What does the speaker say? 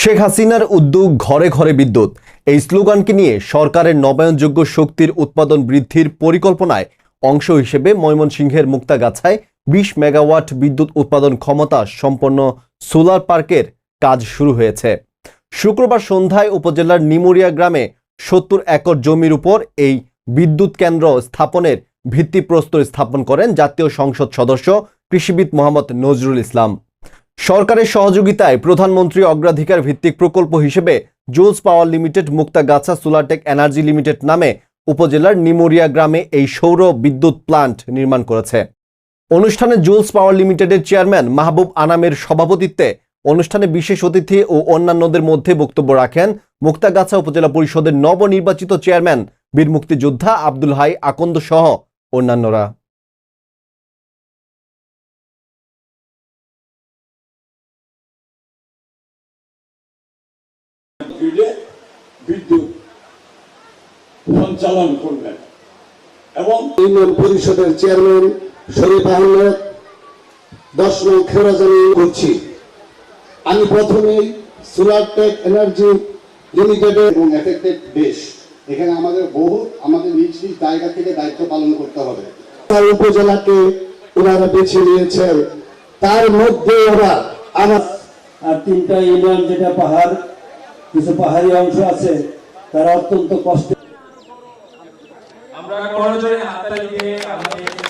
শেখ হাসিনার উদ্যোগ ঘরে ঘরে বিদ্যুৎ। এই স্লোগানকে নিয়ে সরকারের নবায়নযোগ্য শক্তির উৎপাদন বৃদ্ধির পরিকল্পনায় অংশ হিসেবে ময়মনসিংহের মুক্তাগাছায় বিশ মেগাওয়াট বিদ্যুৎ উৎপাদন ক্ষমতা সম্পন্ন সোলার পার্কের কাজ শুরু হয়েছে। শুক্রবার সন্ধ্যায় উপজেলার নিমুরিয়া গ্রামে সত্তর একর জমির উপর এই বিদ্যুৎ কেন্দ্র স্থাপনের ভিত্তিপ্রস্তর স্থাপন করেন জাতীয় সংসদ সদস্য কৃষিবিদ মোহাম্মদ নজরুল ইসলাম। সরকারের সহযোগিতায় প্রধানমন্ত্রী অগ্রাধিকার ভিত্তিক প্রকল্প হিসেবে Joules power limited Muktagacha Solartech energy limited নামে উপজেলার নিমোরিয়া গ্রামে এই সৌর বিদ্যুৎ প্লান্ট নির্মাণ করেছে। অনুষ্ঠানে জুলস পাওয়ার লিমিটেডের চেয়ারম্যান মাহবুব আনামের সভাপতিত্বে অনুষ্ঠানে বিশেষ অতিথি ও অন্যান্যদের মধ্যে বক্তব্য রাখেন মুক্তাগাছা উপজেলা পরিষদের নবনির্বাচিত চেয়ারম্যান বীর মুক্তিযোদ্ধা আব্দুল হাই আকন্দ সহ অন্যান্যরা। গ্রিডে বিদ্যুৎ সঞ্চালন করবেন। এবং ইউনিয়ন পরিষদের চেয়ারম্যান শরীফ আহমেদ দশ নং খেরাজানি করছি আমি প্রথমেই সোলারটেক এনার্জি লিমিটেডের এবং এফেক্টেড দেশ। এখানে আমাদের বহু আমাদের নিজ নিজ জায়গা থেকে দায়িত্ব পালন করতে হবে। তার উপজেলাকে ওনারা বেছে নিয়েছেন। তার মধ্যে ওরা আমার আর তিনটা ইউনিয়ন যেটা পাহাড় কিছু পাহাড়ি অংশ আছে তারা অত্যন্ত কষ্ট আমরা করজোড়ে হাততালি দিয়ে আমাদের